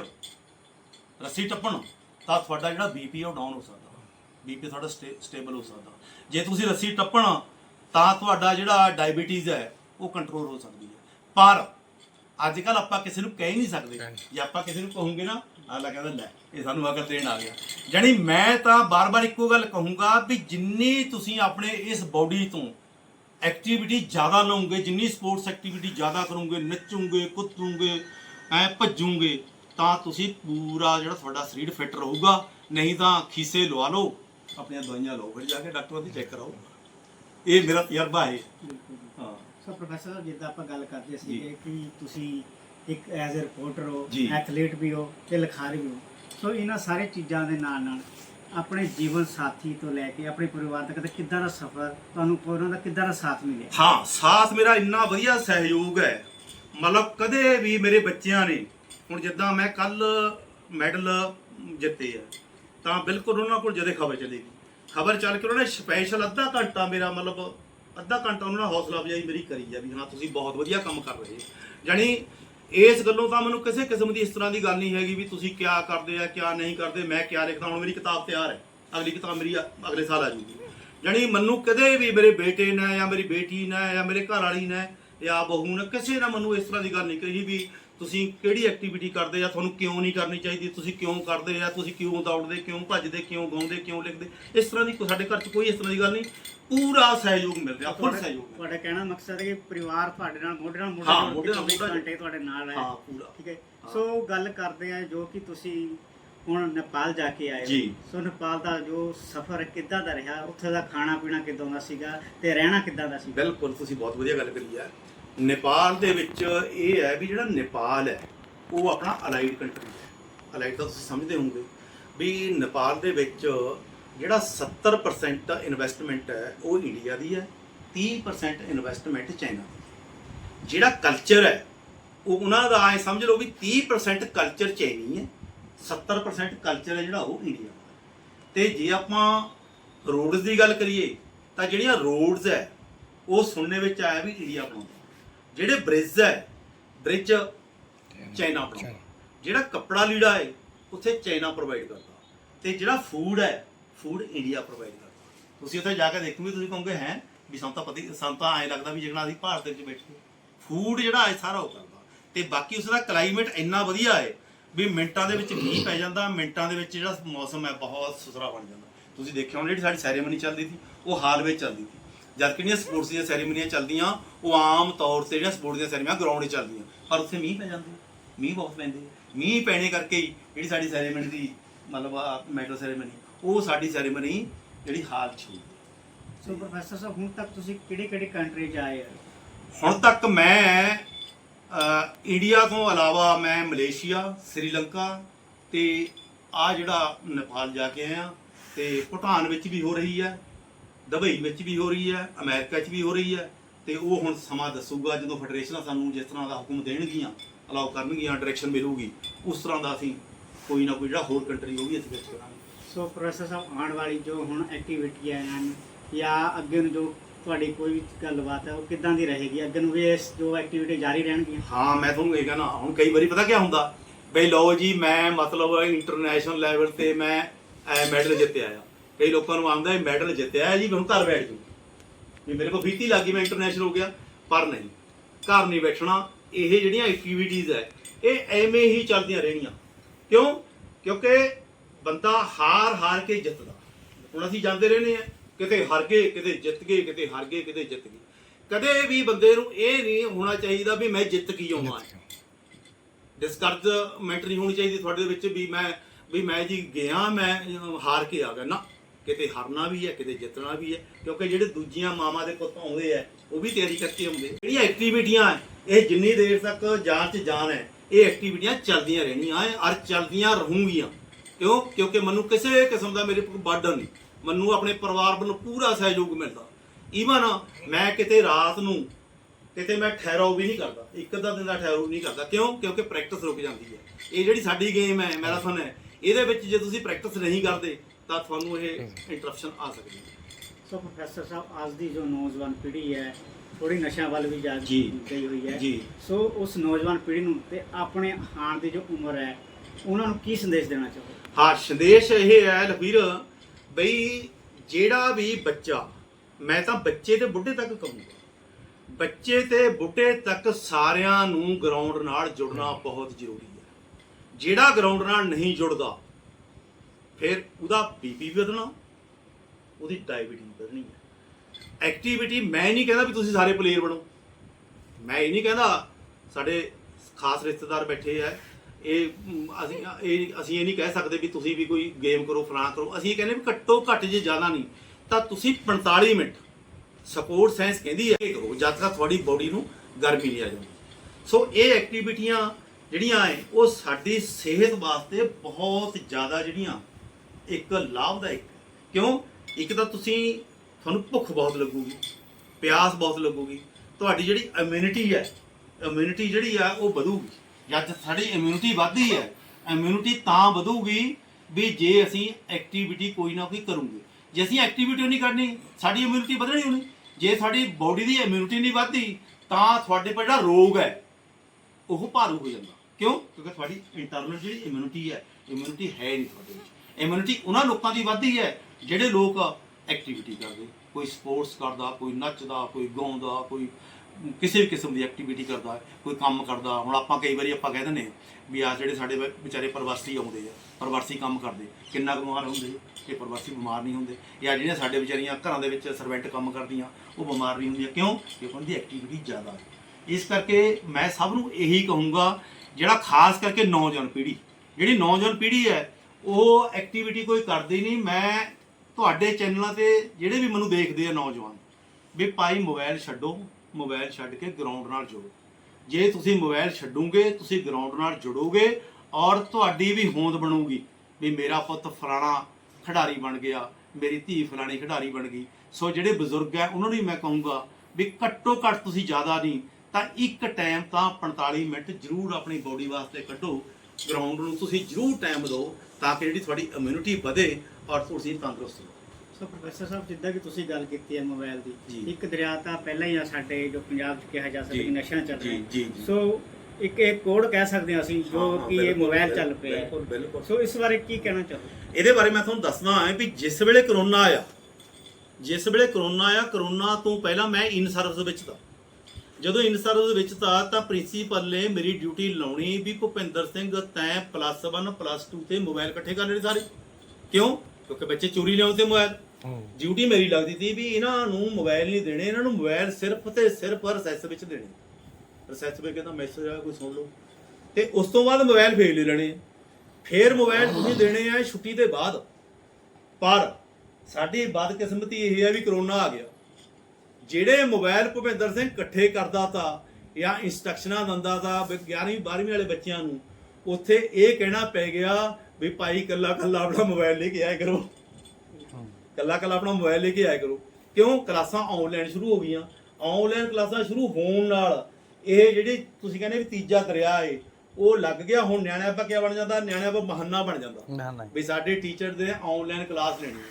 ਰੱਸੀ ਟੱਪਣ ਤਾਂ ਤੁਹਾਡਾ ਜਿਹੜਾ ਬੀਪੀ ਉਹ ਡਾਊਨ ਹੋ ਸਕਦਾ। ਬੀਪੀ ਤੁਹਾਡਾ ਸਟੇਬਲ ਹੋ ਸਕਦਾ। ਜੇ ਤੁਸੀਂ ਰੱਸੀ ਟੱਪਣ ਤਾਂ ਤੁਹਾਡਾ ਜਿਹੜਾ ਡਾਇਬੀਟੀਜ਼ ਹੈ ਉਹ ਕੰਟਰੋਲ ਹੋ ਸਕਦੀ ਹੈ। ਪਰ ਅੱਜ ਕੱਲ ਆਪਾਂ ਕਿਸੇ ਨੂੰ ਕਹਿ ਹੀ ਨਹੀਂ ਸਕਦੇ। ਜੇ ਆਪਾਂ ਕਿਸੇ ਨੂੰ ਕਹੋਗੇ ਨਾ ਆਲਾ ਕਹਿੰਦਾ ਲੈ ਇਹ ਸਾਨੂੰ ਅਕਲ ਦੇਣ ਆ ਗਿਆ। ਜਾਣੀ ਮੈਂ ਤਾਂ ਬਾਰ-ਬਾਰ ਇੱਕੋ ਗੱਲ ਕਹੂੰਗਾ ਵੀ ਜਿੰਨੀ ਤੁਸੀਂ ਆਪਣੇ ਇਸ ਬਾਡੀ ਤੋਂ ਐਕਟੀਵਿਟੀ ਜ਼ਿਆਦਾ ਲਓਗੇ ਜਿੰਨੀ ਸਪੋਰਟਸ ਐਕਟੀਵਿਟੀ ਜ਼ਿਆਦਾ ਕਰੋਗੇ ਨੱਚੋਗੇ ਕੁੱਦੋਗੇ ਐ ਭੱਜੋਗੇ ਤਾਂ ਤੁਸੀਂ ਪੂਰਾ ਜਿਹੜਾ ਤੁਹਾਡਾ ਸਰੀਰ ਫਿੱਟ ਰਹੂਗਾ। ਨਹੀਂ ਤਾਂ ਖੀਸੇ ਲਵਾ ਲਓ। ਆਪਣੀਆਂ ਦਵਾਈਆਂ ਲਓ ਫਿਰ ਜਾ ਕੇ ਡਾਕਟਰਾਂ ਦੀ ਚੈੱਕ ਕਰਾਓ। ਇਹ ਮੇਰਾ ਤਜਰਬਾ ਹੈ। ਹਾਂ। ਸੋ ਪ੍ਰੋਫੈਸਰ ਜਿੱਦਾਂ ਆਪਾਂ ਗੱਲ ਕਰਦੇ ਸੀਗੇ ਕਿ ਤੁਸੀਂ ਇੱਕ ਐਜ਼ ਅ ਰਿਪੋਰਟਰ ਹੋ। ਐਥਲੀਟ ਵੀ ਹੋ ਤੇ ਲਿਖਾਰੀ ਵੀ ਹੋ। ਸੋ ਇਹਨਾਂ ਸਾਰੇ ਚੀਜ਼ਾਂ ਦੇ ਨਾਲ ਨਾਲ ਆਪਣੇ ਜੀਵਨ ਸਾਥੀ ਤੋਂ ਲੈ ਕੇ ਆਪਣੇ ਪਰਿਵਾਰ ਤੱਕ ਦਾ ਕਿੱਦਾਂ ਦਾ ਸਫ਼ਰ ਤੁਹਾਨੂੰ ਉਹਨਾਂ ਦਾ ਕਿੱਦਾਂ ਦਾ ਸਾਥ ਮਿਲਿਆ? ਹਾਂ ਸਾਥ ਮੇਰਾ ਇੰਨਾ ਵਧੀਆ ਸਹਿਯੋਗ ਹੈ। ਮਤਲਬ ਕਦੇ ਵੀ ਮੇਰੇ ਬੱਚਿਆਂ ਨੇ ਹੁਣ ਜਿੱਦਾਂ ਮੈਂ ਕੱਲ ਮੈਡਲ ਜਿੱਤੇ ਆ ਤਾਂ ਬਿਲਕੁਲ ਉਹਨਾਂ ਕੋਲ ਜਦੇ ਖਬਰ ਚਲੀ ਗਈ ਖਬਰ ਚੱਲ ਕੇ ਉਹਨਾਂ ਨੇ ਸਪੈਸ਼ਲ ਅੱਧਾ ਘੰਟਾ ਮੇਰਾ ਮਤਲਬ ਅੱਧਾ ਘੰਟਾ ਉਹਨਾਂ ਨੇ ਹੌਸਲਾ ਅਫਜ਼ਾਈ ਮੇਰੀ ਕਰੀ ਆ ਵੀ ਹਾਂ, ਤੁਸੀਂ ਬਹੁਤ ਵਧੀਆ ਕੰਮ ਕਰ ਰਹੇ ਹੋ। ਇਸ ਗੱਲੋਂ ਤਾਂ ਮੈਨੂੰ ਕਿਸੇ ਕਿਸਮ ਦੀ ਇਸ ਤਰ੍ਹਾਂ ਦੀ ਗੱਲ ਨਹੀਂ ਹੈਗੀ ਵੀ ਤੁਸੀਂ ਕਿਆ ਕਰਦੇ ਆ, ਕਿਆ ਨਹੀਂ ਕਰਦੇ, ਮੈਂ ਕਿਆ ਲਿਖਦਾ, ਹੁਣ ਮੇਰੀ ਕਿਤਾਬ ਤਿਆਰ ਹੈ। ਅਗਲੀ ਕਿਤਾਬ ਮੇਰੀ ਅਗਲੇ ਸਾਲ ਆ ਜੂਗੀ ਜਾਣੀ ਮੈਨੂੰ ਕਦੇ ਵੀ ਮੇਰੇ ਬੇਟੇ ਨੇ ਜਾਂ ਮੇਰੀ ਬੇਟੀ ਨੇ ਜਾਂ ਮੇਰੇ ਘਰ ਵਾਲੀ ਨੇ ਜਾਂ ਬਹੂ ਨੇ ਕਿਸੇ ਨੇ ਮੈਨੂੰ ਇਸ ਤਰ੍ਹਾਂ ਦੀ ਗੱਲ ਨਹੀਂ ਕਹੀ ਵੀ ਤੁਸੀਂ ਕਿਹੜੀ ਐਕਟੀਵਿਟੀ ਕਰਦੇ ਆ? ਤੁਹਾਨੂੰ ਕਿਉਂ ਨਹੀਂ ਕਰਨੀ ਚਾਹੀਦੀ? ਤੁਸੀਂ ਕਿਉਂ ਕਰਦੇ ਆ? ਤੁਸੀਂ ਕਿਉਂ ਦੌੜਦੇ ਕਿਉਂ ਭੱਜਦੇ ਕਿਉਂ ਗਾਉਂਦੇ ਕਿਉਂ ਲਿਖਦੇ? ਇਸ ਤਰ੍ਹਾਂ ਦੀ ਸਾਡੇ ਘਰ 'ਚ ਕੋਈ ਇਸ ਤਰ੍ਹਾਂ ਦੀ ਗੱਲ ਨਹੀਂ। ਪੂਰਾ ਸਹਿਯੋਗ ਮਿਲ ਰਿਹਾ ਸਹਿਯੋਗ ਤੁਹਾਡਾ ਕਹਿਣਾ ਮਕਸਦ ਹੈ ਕਿ ਪਰਿਵਾਰ ਤੁਹਾਡੇ ਨਾਲ ਮੋਢੇ ਨਾਲ ਮੋਢਾ ਨਾਲ ਮੋਢਾ ਘੰਟੇ ਤੁਹਾਡੇ ਨਾਲ ਹੈ। ਹਾਂ ਪੂਰਾ। ਠੀਕ ਹੈ? ਸੋ ਗੱਲ ਕਰਦੇ ਆ ਜੋ ਕਿ ਤੁਸੀਂ ਹੁਣ ਨੇਪਾਲ ਜਾ ਕੇ ਆਏ। ਜੀ। ਸੋ ਨੇਪਾਲ ਦਾ ਜੋ ਸਫ਼ਰ ਕਿੱਦਾਂ ਦਾ ਰਿਹਾ? ਉੱਥੇ ਦਾ ਖਾਣਾ ਪੀਣਾ ਕਿੱਦਾਂ ਦਾ ਸੀਗਾ? ਤੇ ਰਹਿਣਾ ਕਿੱਦਾਂ ਦਾ ਸੀ ਬਿਲਕੁਲ ਤੁਸੀਂ ਬਹੁਤ ਵਧੀਆ ਗੱਲ ਕਰੀ ਹੈ ਨੇਪਾਲ ਦੇ ਵਿੱਚ ਇਹ ਹੈ ਵੀ ਜਿਹੜਾ ਨੇਪਾਲ ਹੈ, ਉਹ ਆਪਣਾ ਅਲਾਈਡ ਕੰਟਰੀ ਹੈ। ਅਲਾਈਡ ਤਾਂ ਤੁਸੀਂ ਸਮਝਦੇ ਹੋਵੋਗੇ ਵੀ ਨੇਪਾਲ ਦੇ ਵਿੱਚ ਜਿਹੜਾ 70% ਇਨਵੈਸਟਮੈਂਟ ਹੈ, ਉਹ ਇੰਡੀਆ ਦੀ ਹੈ 30% ਇਨਵੈਸਟਮੈਂਟ ਚਾਈਨਾ ਦੀ ਜਿਹੜਾ ਕਲਚਰ ਹੈ, ਉਹ ਉਹਨਾਂ ਦਾ ਐ ਸਮਝ ਲਓ ਵੀ 30% ਕਲਚਰ ਚਾਈਨੀ ਹੈ 70% ਕਲਚਰ ਹੈ ਜਿਹੜਾ ਉਹ ਇੰਡੀਆ ਦਾ ਤੇ ਜੇ ਆਪਾਂ ਰੋਡਸ ਦੀ ਗੱਲ ਕਰੀਏ, ਤਾਂ ਜਿਹੜੀਆਂ ਰੋਡਸ ਹੈ, ਉਹ ਸੁਣਨੇ ਵਿੱਚ ਆਇਆ ਵੀ ਇੰਡੀਆ ਬਣਾਉਂਦਾ ਜਿਹੜੇ ਬ੍ਰਿਜ ਹੈ ਬ੍ਰਿਜ ਚਾਈਨਾ ਬਣਾਉਂਦਾ ਜਿਹੜਾ ਕੱਪੜਾ ਲੀੜਾ ਹੈ ਉੱਥੇ ਚਾਈਨਾ ਪ੍ਰੋਵਾਈਡ ਕਰਦਾ। ਤੇ ਜਿਹੜਾ ਫੂਡ ਹੈ ਫੂਡ ਇੰਡੀਆ ਪ੍ਰੋਵਾਈਡ ਕਰਦਾ। ਤੁਸੀਂ ਉੱਥੇ ਜਾ ਕੇ ਦੇਖੋਗੇ ਤੁਸੀਂ ਕਹੋਗੇ ਹੈ ਵੀ ਸਾਨੂੰ ਤਾਂ ਪਤਾ ਹੀ- ਸਾਨੂੰ ਤਾਂ ਐਂ ਲੱਗਦਾ ਵੀ ਜਿਹੜਾ ਅਸੀਂ ਭਾਰਤ ਦੇ ਵਿੱਚ ਬੈਠੇ ਫੂਡ ਜਿਹੜਾ ਹੈ ਸਾਰਾ ਉਹ ਕਰਦਾ। ਤੇ ਬਾਕੀ ਉਸ ਦਾ ਕਲਾਈਮੇਟ ਇੰਨਾ ਵਧੀਆ ਹੈ ਵੀ ਮਿੰਟਾਂ ਦੇ ਵਿੱਚ ਮੀਂਹ ਪੈ ਜਾਂਦਾ ਮਿੰਟਾਂ ਦੇ ਵਿੱਚ ਜਿਹੜਾ ਮੌਸਮ ਹੈ ਬਹੁਤ ਸੁਥਰਾ ਬਣ ਜਾਂਦਾ। ਤੁਸੀਂ ਦੇਖਿਆ ਹੋਣਾ ਜਿਹੜੀ ਸਾਡੀ ਸੈਰੇਮਨੀ ਚੱਲਦੀ ਸੀ ਉਹ ਹਾਲ ਵਿੱਚ ਚੱਲਦੀ ਸੀ। ਜਦ ਕਿ ਜਿਹੜੀਆਂ ਸਪੋਰਟਸ ਦੀਆਂ ਸੈਰੇਮਨੀਆਂ ਚੱਲਦੀਆਂ ਉਹ ਆਮ ਤੌਰ ਤੇ ਜਿਹੜੀਆਂ ਸਪੋਰਟਸ ਦੀਆਂ ਸੈਰੇਮਨੀਆਂ ਗਰਾਊਂਡ 'ਚ ਚੱਲਦੀਆਂ। ਪਰ ਉੱਥੇ ਮੀਂਹ ਪੈ ਜਾਂਦੇ ਮੀਂਹ ਬਹੁਤ ਪੈਂਦੇ ਮੀਂਹ ਪੈਣੇ ਕਰਕੇ ਹੀ ਜਿਹੜੀ ਸਾਡੀ ਸੈਰੇਮਨੀ ਦੀ ਮਤਲਬ ਮੈਡਲ ਸੈਰੇਮਨੀ ਉਹ ਸਾਡੀ ਸੈਰੇਮਨੀ ਜਿਹੜੀ ਹਾਲ 'ਚ ਹੋਈ। ਸੋ ਪ੍ਰੋਫੈਸਰ ਸਾਹਿਬ ਹੁਣ ਤੱਕ ਤੁਸੀਂ ਕਿਹੜੀ ਕਿਹੜੀ ਕੰਟਰੀ ਜਾਏ ਹੋ ਹੁਣ ਤੱਕ ਮੈਂ ਇੰਡੀਆ ਤੋਂ ਇਲਾਵਾ ਮੈਂ ਮਲੇਸ਼ੀਆ ਸ੍ਰੀਲੰਕਾ ਤੇ ਆ ਜਿਹੜਾ ਨੇਪਾਲ ਜਾ ਕੇ ਆਇਆ। ਤੇ ਭੂਟਾਨ ਵਿੱਚ ਵੀ ਹੋ ਰਹੀ ਹੈ। ਦੁਬਈ ਵਿੱਚ ਵੀ ਹੋ ਰਹੀ ਹੈ ਅਮਰੀਕਾ 'ਚ ਵੀ ਹੋ ਰਹੀ ਹੈ ਤੇ ਉਹ ਹੁਣ ਸਮਾਂ ਦੱਸੂਗਾ ਜਦੋਂ ਫੈਡਰੇਸ਼ਨਾਂ ਸਾਨੂੰ ਜਿਸ ਤਰ੍ਹਾਂ ਦਾ ਹੁਕਮ ਦੇਣਗੀਆਂ ਅਲਾਉ ਕਰਨਗੀਆਂ ਡਾਇਰੈਕਸ਼ਨ ਮਿਲੂਗੀ ਉਸ ਤਰ੍ਹਾਂ ਦਾ ਅਸੀਂ ਕੋਈ ਨਾ ਕੋਈ ਜਿਹੜਾ ਹੋਰ ਕੰਟਰੀ ਉਹ ਵੀ ਅਸੀਂ ਵਿੱਚ ਕਰਾਂਗੇ। ਸੋ ਪ੍ਰੋਫੈਸਰ ਸਾਹਿਬ ਆਉਣ ਵਾਲੀ ਜੋ ਹੁਣ ਐਕਟੀਵਿਟੀਆਂ ਹਨ ਜਾਂ ਅੱਗੇ ਨੂੰ ਜੋ ਤੁਹਾਡੀ ਕੋਈ ਵੀ ਗੱਲਬਾਤ ਹੈ ਉਹ ਕਿੱਦਾਂ ਦੀ ਰਹੇਗੀ? ਅੱਗੇ ਨੂੰ ਵੀ ਇਸ ਜੋ ਐਕਟੀਵਿਟੀ ਜਾਰੀ ਰਹਿਣਗੀਆਂ? ਹਾਂ ਮੈਂ ਤੁਹਾਨੂੰ ਇਹ ਕਹਿਣਾ ਹੁਣ ਕਈ ਵਾਰੀ ਪਤਾ ਕੀ ਹੁੰਦਾ? ਬਈ ਲਓ ਜੀ ਮੈਂ ਮਤਲਬ ਇੰਟਰਨੈਸ਼ਨਲ ਲੈਵਲ ਤੇ ਮੈਂ ਮੈਡਲ ਜਿੱਤਿਆ ਆ ਕਈ ਲੋਕਾਂ ਨੂੰ ਆਉਂਦਾ ਇਹ ਮੈਡਲ ਜਿੱਤਿਆ ਜੀ ਹੁਣ ਘਰ ਬੈਠ ਜੂ ਵੀ ਮੇਰੇ ਕੋਲ ਫੀਤੀ ਲੱਗੀ ਮੈਂ ਇੰਟਰਨੈਸ਼ਨਲ ਹੋ ਗਿਆ, ਪਰ ਨਹੀਂ। ਘਰ ਨਹੀਂ ਬੈਠਣਾ, ਇਹ ਜਿਹੜੀਆਂ ਐਕਟੀਵਿਟੀਜ਼ ਹੈ, ਇਹ ਐਵੇਂ ਹੀ ਚੱਲਦੀਆਂ ਰਹਿਣੀਆਂ। ਕਿਉਂ? ਕਿਉਂਕਿ ਬੰਦਾ ਹਾਰ ਹਾਰ ਕੇ ਜਿੱਤਦਾ। ਹੁਣ ਅਸੀਂ ਜਾਂਦੇ ਰਹਿੰਦੇ ਆ ਕਿਤੇ ਹਾਰ ਗਏ, ਕਿਤੇ ਜਿੱਤ ਗਏ, ਕਿਤੇ ਹਾਰ ਗਏ, ਕਿਤੇ ਜਿੱਤ ਗਏ। ਕਦੇ ਵੀ ਬੰਦੇ ਨੂੰ ਇਹ ਨਹੀਂ ਹੋਣਾ ਚਾਹੀਦਾ ਵੀ ਮੈਂ ਜਿੱਤ ਕੀ ਆਉਣਾ ਡਿਸਕਰਜ ਡਿਸਕਰਜਮੈਂਟ ਨਹੀਂ ਹੋਣੀ ਚਾਹੀਦੀ ਤੁਹਾਡੇ ਵਿੱਚ ਵੀ ਮੈਂ ਵੀ ਮੈਂ ਜੀ ਗਿਆ, ਮੈਂ ਹਾਰ ਕੇ ਆ ਗਿਆ। ਨਾ। ਕਿਤੇ ਹਾਰਨਾ ਵੀ ਹੈ, ਕਿਤੇ ਜਿੱਤਣਾ ਵੀ ਹੈ, ਕਿਉਂਕਿ ਜਿਹੜੇ ਦੂਜੀਆਂ ਮਾਵਾਂ ਦੇ ਪੁੱਤ ਆਉਂਦੇ ਆ, ਉਹ ਵੀ ਤਿਆਰੀ ਕਰਕੇ ਆਉਂਦੇ ਜਿਹੜੀਆਂ ਐਕਟੀਵਿਟੀਆਂ ਇਹ ਜਿੰਨੀ ਦੇਰ ਤੱਕ ਜਾਨ 'ਚ ਜਾਨ ਹੈ, ਇਹ ਐਕਟੀਵਿਟੀਆਂ ਚੱਲਦੀਆਂ ਰਹਿਣੀਆਂ ਹੈ ਔਰ ਚੱਲਦੀਆਂ ਰਹੂੰਗੀਆਂ। ਕਿਉਂ? ਕਿਉਂਕਿ ਮੈਨੂੰ ਕਿਸੇ ਕਿਸਮ ਦਾ ਮੇਰੇ ਕੋਲ ਬਾਰਡਰ ਨਹੀਂ। ਮੈਨੂੰ ਆਪਣੇ ਪਰਿਵਾਰ ਵੱਲੋਂ ਪੂਰਾ ਸਹਿਯੋਗ ਮਿਲਦਾ। ਈਵਨ ਮੈਂ ਕਿਤੇ ਰਾਤ ਨੂੰ ਕਿਤੇ ਮੈਂ ਠਹਿਰਾਓ ਵੀ ਨਹੀਂ ਕਰਦਾ। ਇੱਕ ਅੱਧਾ ਦਿਨ ਦਾ ਠਹਿਰਾਓ ਨਹੀਂ ਕਰਦਾ। ਕਿਉਂ? ਕਿਉਂਕਿ ਪ੍ਰੈਕਟਿਸ ਰੁਕ ਜਾਂਦੀ ਹੈ। ਇਹ ਜਿਹੜੀ ਸਾਡੀ ਗੇਮ ਹੈ ਮੈਰਾਥਨ ਹੈ, ਇਹਦੇ ਵਿੱਚ ਜੇ ਤੁਸੀਂ ਪ੍ਰੈਕਟਿਸ ਨਹੀਂ ਕਰਦੇ ਤਾਂ ਤੁਹਾਨੂੰ ਇਹ ਇੰਟਰਪਸ਼ਨ ਆ ਸਕਦੀ ਹੈ। ਸੋ ਪ੍ਰੋਫੈਸਰ ਸਾਹਿਬ ਅੱਜ ਦੀ ਜੋ ਨੌਜਵਾਨ ਪੀੜ੍ਹੀ ਹੈ ਥੋੜੀ ਨਸ਼ਿਆਂ ਵੱਲ ਵੀ ਜਾ। ਗਈ ਹੋਈ ਹੈ। ਜੀ। ਸੋ ਉਸ ਨੌਜਵਾਨ ਪੀੜ੍ਹੀ ਨੂੰ ਤੇ ਆਪਣੇ ਆਉਣ ਦੀ ਜੋ ਉਮਰ ਹੈ ਉਹਨਾਂ ਨੂੰ ਕੀ ਸੰਦੇਸ਼ ਦੇਣਾ ਚਾਹੋਗੇ? ਹਾਂ ਸੰਦੇਸ਼ ਇਹ ਹੈ ਲਖਵੀਰ ਬਈ ਜਿਹੜਾ ਵੀ ਬੱਚਾ ਮੈਂ ਤਾਂ ਬੱਚੇ ਤੇ ਬੁੱਢੇ ਤੱਕ ਕਹੂੰਗਾ। ਬੱਚੇ ਤੇ ਬੁੱਢੇ ਤੱਕ ਸਾਰਿਆਂ ਨੂੰ ਗਰਾਊਂਡ ਨਾਲ ਜੁੜਨਾ ਬਹੁਤ ਜ਼ਰੂਰੀ ਹੈ। ਜਿਹੜਾ ਗਰਾਊਂਡ ਨਾਲ ਨਹੀਂ ਜੁੜਦਾ ਫਿਰ ਉਹਦਾ ਬੀਪੀ ਵੀ ਵਧਣਾ, ਉਹਦੀ ਡਾਇਬੀਟੀਜ਼ ਵਧਣੀ ਹੈ। ਐਕਟੀਵਿਟੀ ਮੈਂ ਨਹੀਂ ਕਹਿੰਦਾ ਵੀ ਤੁਸੀਂ ਸਾਰੇ ਪਲੇਅਰ ਬਣੋ। ਮੈਂ ਇਹ ਨਹੀਂ ਕਹਿੰਦਾ ਸਾਡੇ ਖਾਸ ਰਿਸ਼ਤੇਦਾਰ ਬੈਠੇ ਆ, ਇਹ ਅਸੀਂ ਇਹ ਅਸੀਂ ਇਹ ਨਹੀਂ ਕਹਿ ਸਕਦੇ ਵੀ ਤੁਸੀਂ ਵੀ ਕੋਈ ਗੇਮ ਕਰੋ ਫਲਾਂ ਕਰੋ। ਅਸੀਂ ਇਹ ਕਹਿੰਦੇ ਵੀ ਘੱਟੋ ਘੱਟ ਜੇ ਜ਼ਿਆਦਾ ਨਹੀਂ, ਤਾਂ ਤੁਸੀਂ 45 ਮਿੰਟ ਸਪੋਰਟ ਸਾਇੰਸ ਕਹਿੰਦੀ ਹੈ, ਇਹ ਕਰੋ, ਜਦ ਤੱਕ ਤੁਹਾਡੀ ਬੋਡੀ ਨੂੰ ਗਰਮੀ ਨਹੀਂ ਆ ਜਾਂਦੀ। ਸੋ ਇਹ ਐਕਟੀਵਿਟੀਆਂ ਜਿਹੜੀਆਂ ਹੈ, ਉਹ ਸਾਡੀ ਸਿਹਤ ਵਾਸਤੇ ਬਹੁਤ ਜ਼ਿਆਦਾ ਜਿਹੜੀਆਂ ਇੱਕ ਲਾਭਦਾਇਕ ਕਿਉਂ? ਇੱਕ ਤਾਂ ਤੁਸੀਂ ਤੁਹਾਨੂੰ ਭੁੱਖ ਬਹੁਤ ਲੱਗੂਗੀ, ਪਿਆਸ ਬਹੁਤ ਲੱਗੂਗੀ, ਤੁਹਾਡੀ ਜਿਹੜੀ ਇਮਿਊਨਿਟੀ ਹੈ ਇਮਿਊਨਿਟੀ ਜਿਹੜੀ ਆ ਉਹ ਵਧੂਗੀ। ਜਦ ਸਾਡੀ ਇਮਿਊਨਿਟੀ ਵੱਧਦੀ ਹੈ ਇਮਿਊਨਿਟੀ ਤਾਂ ਵਧੂਗੀ ਵੀ ਜੇ ਅਸੀਂ ਐਕਟੀਵਿਟੀ ਕੋਈ ਨਾ ਕੋਈ ਕਰੂਗੇ। ਜੇ ਅਸੀਂ ਐਕਟੀਵਿਟੀ ਨਹੀਂ ਕਰਨੀ, ਸਾਡੀ ਇਮਿਊਨਿਟੀ ਵਧਣੀ ਹੋਣੀ। ਜੇ ਸਾਡੀ ਬਾਡੀ ਦੀ ਇਮਿਊਨਿਟੀ ਨਹੀਂ ਵਧਦੀ, ਤਾਂ ਤੁਹਾਡੇ ਪਰ ਜਿਹੜਾ ਰੋਗ ਹੈ, ਉਹ ਭਾਰੂ ਹੋ ਜਾਂਦਾ। ਕਿਉਂ? ਕਿਉਂਕਿ ਤੁਹਾਡੀ ਇੰਟਰਨਲ ਜਿਹੜੀ ਇਮਿਊਨਿਟੀ ਹੈ ਇਮਿਊਨਿਟੀ ਹੈ ਨਹੀਂ ਤੁਹਾਡੇ ਵਿੱਚ। ਇਮਿਊਨਿਟੀ ਉਹਨਾਂ ਲੋਕਾਂ ਦੀ ਵੱਧਦੀ ਹੈ ਜਿਹੜੇ ਲੋਕ ਐਕਟੀਵਿਟੀ ਕਰਦੇ। ਕੋਈ ਸਪੋਰਟਸ ਕਰਦਾ, ਕੋਈ ਨੱਚਦਾ, ਕੋਈ ਗਾਉਂਦਾ, ਕੋਈ ਕਿਸੇ ਵੀ ਕਿਸਮ ਦੀ ਐਕਟੀਵਿਟੀ ਕਰਦਾ, ਕੋਈ ਕੰਮ ਕਰਦਾ। ਹੁਣ ਆਪਾਂ ਕਈ ਵਾਰੀ ਆਪਾਂ ਕਹਿ ਦਿੰਦੇ ਹਾਂ ਵੀ ਆ ਜਿਹੜੇ ਸਾਡੇ ਵਿਚਾਰੇ ਪ੍ਰਵਾਸੀ ਆਉਂਦੇ ਆ, ਪ੍ਰਵਾਸੀ ਕੰਮ ਕਰਦੇ, ਕਿੰਨਾ ਬਿਮਾਰ ਹੁੰਦੇ ਕਿ ਪ੍ਰਵਾਸੀ ਬਿਮਾਰ ਨਹੀਂ ਹੁੰਦੇ। ਜਾਂ ਜਿਹੜੀਆਂ ਸਾਡੇ ਵਿਚਾਰੀਆਂ ਘਰਾਂ ਦੇ ਵਿੱਚ ਸਰਵੈਂਟ ਕੰਮ ਕਰਦੀਆਂ, ਉਹ ਬਿਮਾਰ ਨਹੀਂ ਹੁੰਦੀਆਂ। ਕਿਉਂ? ਕਿਉਂਕਿ ਉਹਨਾਂ ਦੀ ਐਕਟੀਵਿਟੀ ਜ਼ਿਆਦਾ ਹੈ। ਇਸ ਕਰਕੇ ਮੈਂ ਸਭ ਨੂੰ ਇਹੀ ਕਹੂੰਗਾ, ਜਿਹੜਾ ਖਾਸ ਕਰਕੇ ਨੌਜਵਾਨ ਪੀੜ੍ਹੀ, ਜਿਹੜੀ ਨੌਜਵਾਨ ਪੀੜ੍ਹੀ ਹੈ ਉਹ ਐਕਟੀਵਿਟੀ ਕੋਈ ਕਰਦੀ ਨਹੀਂ। ਮੈਂ ਤੁਹਾਡੇ ਚੈਨਲਾਂ ਤੇ ਜਿਹੜੇ ਵੀ ਮੈਨੂੰ ਦੇਖਦੇ ਆ ਨੌਜਵਾਨ, ਵੀ ਭਾਈ ਮੋਬਾਈਲ ਛੱਡੋ ਮੋਬਾਈਲ ਛੱਡ ਕੇ ਗਰਾਊਂਡ ਨਾਲ ਜੁੜੋ। ਜੇ ਤੁਸੀਂ ਮੋਬਾਈਲ ਛੱਡੋਗੇ, ਤੁਸੀਂ ਗਰਾਊਂਡ ਨਾਲ ਜੁੜੋਗੇ ਔਰ ਤੁਹਾਡੀ ਵੀ ਹੋਂਦ ਬਣੂਗੀ ਵੀ ਮੇਰਾ ਪੁੱਤ ਫਲਾਣਾ ਖਿਡਾਰੀ ਬਣ ਗਿਆ, ਮੇਰੀ ਧੀ ਫਲਾਣੀ ਖਿਡਾਰੀ ਬਣ ਗਈ। ਸੋ ਜਿਹੜੇ ਬਜ਼ੁਰਗ ਹੈ ਉਹਨਾਂ ਨੂੰ ਵੀ ਮੈਂ ਕਹੂੰਗਾ ਵੀ ਘੱਟੋ ਘੱਟ ਤੁਸੀਂ ਜ਼ਿਆਦਾ ਨਹੀਂ, ਤਾਂ ਇੱਕ ਟਾਈਮ ਤਾਂ 45 ਮਿੰਟ ਜ਼ਰੂਰ ਆਪਣੀ ਬੋਡੀ ਵਾਸਤੇ ਕੱਢੋ ਗਰਾਊਂਡ ਨੂੰ ਤੁਸੀਂ ਜ਼ਰੂਰ ਟਾਈਮ ਦਿਓ ਤਾਂ ਕਿ ਜਿਹੜੀ ਤੁਹਾਡੀ ਇਮਿਊਨਿਟੀ ਵਧੇ ਔਰ ਤੁਸੀਂ ਤੰਦਰੁਸਤ ਰਹੋ ਸੋ ਪ੍ਰੋਫੈਸਰ ਸਾਹਿਬ ਜਿੱਦਾਂ ਕਿ ਤੁਸੀਂ ਗੱਲ ਕੀਤੀ ਹੈ ਮੋਬਾਈਲ। ਦੀ ਇੱਕ ਦਰਿਆ ਤਾਂ ਪਹਿਲਾਂ ਹੀ ਆ ਸਾਡੇ ਜੋ ਪੰਜਾਬ 'ਚ ਕਿਹਾ ਜਾ ਸਕਦਾ ਨਸ਼ਾ ਚੱਲ ਰਿਹਾ। ਸੋ ਇੱਕ ਇਹ ਕੋਡ ਕਹਿ ਸਕਦੇ ਹਾਂ ਅਸੀਂ ਜੋ ਕਿ ਇਹ ਮੋਬਾਈਲ ਚੱਲ ਪਿਆ ਬਿਲਕੁਲ, ਬਿਲਕੁਲ। ਸੋ ਇਸ ਬਾਰੇ ਕੀ ਕਹਿਣਾ ਚਾਹੋ ਇਹਦੇ ਬਾਰੇ ਮੈਂ ਤੁਹਾਨੂੰ ਦੱਸਣਾ ਹੈ ਵੀ ਜਿਸ ਵੇਲੇ ਕਰੋਨਾ ਆਇਆ ਜਿਸ ਵੇਲੇ ਕਰੋਨਾ ਆਇਆ ਕਰੋਨਾ ਤੋਂ ਪਹਿਲਾਂ ਮੈਂ ਇਨ ਸਰਵਿਸ ਵਿੱਚ ਤਾਂ ਜਦੋਂ ਇਨ ਸਰਵਿਸ ਵਿੱਚ ਤਾਂ ਤਾਂ ਪ੍ਰਿੰਸੀਪਲ ਨੇ ਮੇਰੀ ਡਿਊਟੀ ਲਾਉਣੀ ਵੀ ਭੁਪਿੰਦਰ ਸਿੰਘ ਤੈਂ ਪਲੱਸ 1 ਪਲੱਸ 2 ਤੇ ਮੋਬਾਈਲ ਇਕੱਠੇ ਕਰ ਲੈਣੇ ਸਾਰੇ। ਕਿਉਂ? ਕਿਉਂਕਿ ਬੱਚੇ ਚੋਰੀ ਲਿਆਉਂਦੇ ਮੋਬਾਈਲ ਡਿਊਟੀ ਮੇਰੀ ਲੱਗਦੀ ਸੀ ਵੀ ਇਹਨਾਂ ਨੂੰ ਮੋਬਾਈਲ ਨਹੀਂ ਦੇਣੇ ਇਹਨਾਂ ਨੂੰ ਮੋਬਾਈਲ ਸਿਰਫ ਤੇ ਸਿਰਫ ਰਸੈਸ ਵਿੱਚ ਦੇਣੇ। ਰਸੈਸ ਵਿੱਚ ਕਹਿੰਦਾ ਮੈਸੇਜ ਆ ਕੋਈ ਸੁਣ ਲਓ। ਤੇ ਉਸ ਤੋਂ ਬਾਅਦ ਮੋਬਾਈਲ ਫੇਰ ਲੈ ਲੈਣੇ। ਫੇਰ ਮੋਬਾਈਲ ਤੁਸੀਂ ਦੇਣੇ ਆ ਛੁੱਟੀ ਦੇ ਬਾਅਦ। ਪਰ ਸਾਡੀ ਬਦਕਿਸਮਤੀ ਇਹ ਹੈ ਵੀ ਕਰੋਨਾ ਆ ਗਿਆ। ਜਿਹੜੇ ਮੋਬਾਈਲ ਭੁਪਿੰਦਰ ਸਿੰਘ ਇਕੱਠੇ ਕਰਦਾ ਤਾ ਜਾਂ ਇਨਸਟਰਕਸ਼ਨਾਂ ਦਿੰਦਾ ਤਾ 11ਵੀਂ 12ਵੀਂ ਵਾਲੇ ਬੱਚਿਆਂ ਨੂੰ ਉੱਥੇ ਇਹ ਕਹਿਣਾ ਪੈ ਗਿਆ ਵੀ ਭਾਈ ਕੱਲਾ ਕੱਲਾ ਆਪਣਾ ਮੋਬਾਈਲ ਲੈ ਕੇ ਆਇਆ ਕਰੋ। ਕੱਲਾ ਕੱਲਾ ਆਪਣਾ ਮੋਬਾਈਲ ਲੈ ਕੇ ਆਇਆ ਕਰੋ। ਕਿਉਂ? ਕਲਾਸਾਂ ਆਨਲਾਈਨ ਸ਼ੁਰੂ ਹੋ ਗਈਆਂ। ਆਨਲਾਈਨ ਕਲਾਸਾਂ ਸ਼ੁਰੂ ਹੋਣ ਨਾਲ ਇਹ ਜਿਹੜੀ ਤੁਸੀਂ ਕਹਿੰਦੇ ਵੀ ਤੀਜਾ ਦਰਿਆ ਏ ਉਹ ਲੱਗ ਗਿਆ। ਹੁਣ ਨਿਆਣਿਆਂ ਪਾ ਕਿਆ ਬਣ ਜਾਂਦਾ? ਨਿਆਣਿਆਂ ਪਾ ਬਹਾਨਾ ਬਣ ਜਾਂਦਾ। ਵੀ ਸਾਡੇ ਟੀਚਰ ਦੇ ਆਨਲਾਈਨ ਕਲਾਸ ਲੈਣੀ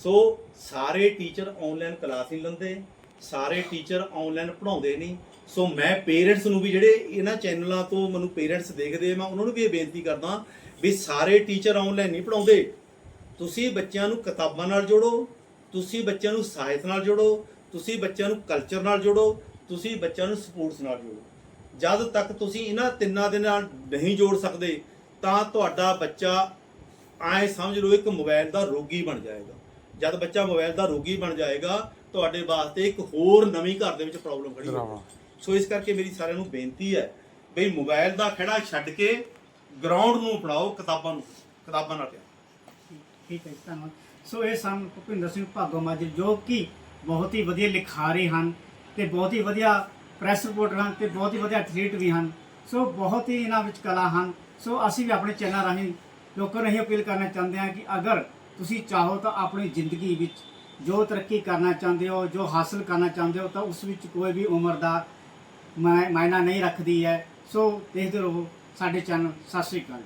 ਸੋ ਸਾਰੇ ਟੀਚਰ ਆਨਲਾਈਨ ਕਲਾਸ ਨਹੀਂ ਲੈਂਦੇ। ਸਾਰੇ ਟੀਚਰ ਆਨਲਾਈਨ ਪੜਾਉਂਦੇ ਨਹੀਂ। ਸੋ ਮੈਂ ਪੇਰੈਂਟਸ ਨੂੰ ਵੀ ਜਿਹੜੇ ਇਹਨਾਂ ਚੈਨਲਾਂ ਤੋਂ ਮੈਨੂੰ ਪੇਰੈਂਟਸ ਦੇਖਦੇ ਮੈਂ ਉਹਨਾਂ ਨੂੰ ਵੀ ਇਹ ਬੇਨਤੀ ਕਰਦਾ ਵੀ ਸਾਰੇ ਟੀਚਰ ਆਨਲਾਈਨ ਨਹੀਂ ਪੜਾਉਂਦੇ ਤੁਸੀਂ ਬੱਚਿਆਂ ਨੂੰ ਕਿਤਾਬਾਂ ਨਾਲ ਜੋੜੋ, ਤੁਸੀਂ ਬੱਚਿਆਂ ਨੂੰ ਸਾਹਿਤ ਨਾਲ ਜੋੜੋ, ਤੁਸੀਂ ਬੱਚਿਆਂ ਨੂੰ ਕਲਚਰ ਨਾਲ ਜੋੜੋ, ਤੁਸੀਂ ਬੱਚਿਆਂ ਨੂੰ ਸਪੋਰਟਸ ਨਾਲ ਜੋੜੋ। ਜਦ ਤੱਕ ਤੁਸੀਂ ਇਹਨਾਂ ਤਿੰਨਾਂ ਦੇ ਨਾਲ ਨਹੀਂ ਜੋੜ ਸਕਦੇ, ਤਾਂ ਤੁਹਾਡਾ ਬੱਚਾ ਐ ਸਮਝ ਲਓ ਇੱਕ ਮੋਬਾਈਲ ਦਾ ਰੋਗੀ ਬਣ ਜਾਏਗਾ। ਜਦ ਬੱਚਾ ਮੋਬਾਈਲ ਦਾ ਰੋਗੀ ਬਣ ਜਾਏਗਾ ਤੁਹਾਡੇ ਵਾਸਤੇ ਇੱਕ ਹੋਰ ਨਵੀਂ ਘਰ ਦੇ ਵਿੱਚ ਪ੍ਰੋਬਲਮ ਖੜੀ ਹੋਵੇਗੀ ਸੋ ਇਸ ਕਰਕੇ ਮੇਰੀ ਸਾਰਿਆਂ ਨੂੰ ਬੇਨਤੀ ਹੈ ਬਈ ਮੋਬਾਈਲ ਦਾ ਖੜਾ ਛੱਡ ਕੇ ਗਰਾਊਂਡ ਨੂੰ ਪੜਾਓ ਕਿਤਾਬਾਂ ਨੂੰ ਕਿਤਾਬਾਂ ਨਾਲ ਪਿਆਰ ਠੀਕ ਹੈ ਜੀ, ਧੰਨਵਾਦ। ਸੋ ਇਹ ਸਨ ਭੁਪਿੰਦਰ ਸਿੰਘ ਭਾਗੋ ਮਾਜਰੀ ਜੋ ਕਿ ਬਹੁਤ ਹੀ ਵਧੀਆ ਲਿਖਾਰੀ ਹਨ ਤੇ ਬਹੁਤ ਹੀ ਵਧੀਆ ਪ੍ਰੈਸ ਰਿਪੋਰਟਰ ਹਨ ਤੇ ਬਹੁਤ ਹੀ ਵਧੀਆ ਐਥਲੀਟ ਵੀ ਹਨ। ਸੋ ਬਹੁਤ ਹੀ ਇਹਨਾਂ ਵਿੱਚ ਕਲਾ ਹਨ। ਸੋ ਅਸੀਂ ਵੀ ਆਪਣੇ ਚੈਨਲ ਰਾਹੀਂ ਲੋਕਾਂ ਨੂੰ ਇਹ ਅਪੀਲ ਕਰਨਾ ਚਾਹੁੰਦੇ ਹਾਂ ਕਿ ਅਗਰ ਤੁਸੀਂ ਚਾਹੋ ਤਾਂ ਆਪਣੀ ਜ਼ਿੰਦਗੀ ਵਿੱਚ ਜੋ ਤਰੱਕੀ ਕਰਨਾ ਚਾਹੁੰਦੇ ਹੋ, ਜੋ ਹਾਸਲ ਕਰਨਾ ਚਾਹੁੰਦੇ ਹੋ, ਤਾਂ ਉਸ ਵਿੱਚ ਕੋਈ ਵੀ ਉਮਰ ਦਾ ਮਾਇ- ਮਾਇਨਾ ਨਹੀਂ ਰੱਖਦੀ ਹੈ। ਸੋ ਦੇਖਦੇ ਰਹੋ ਸਾਡੇ ਚੈਨਲ, ਸਤਿ ਸ਼੍ਰੀ ਅਕਾਲ।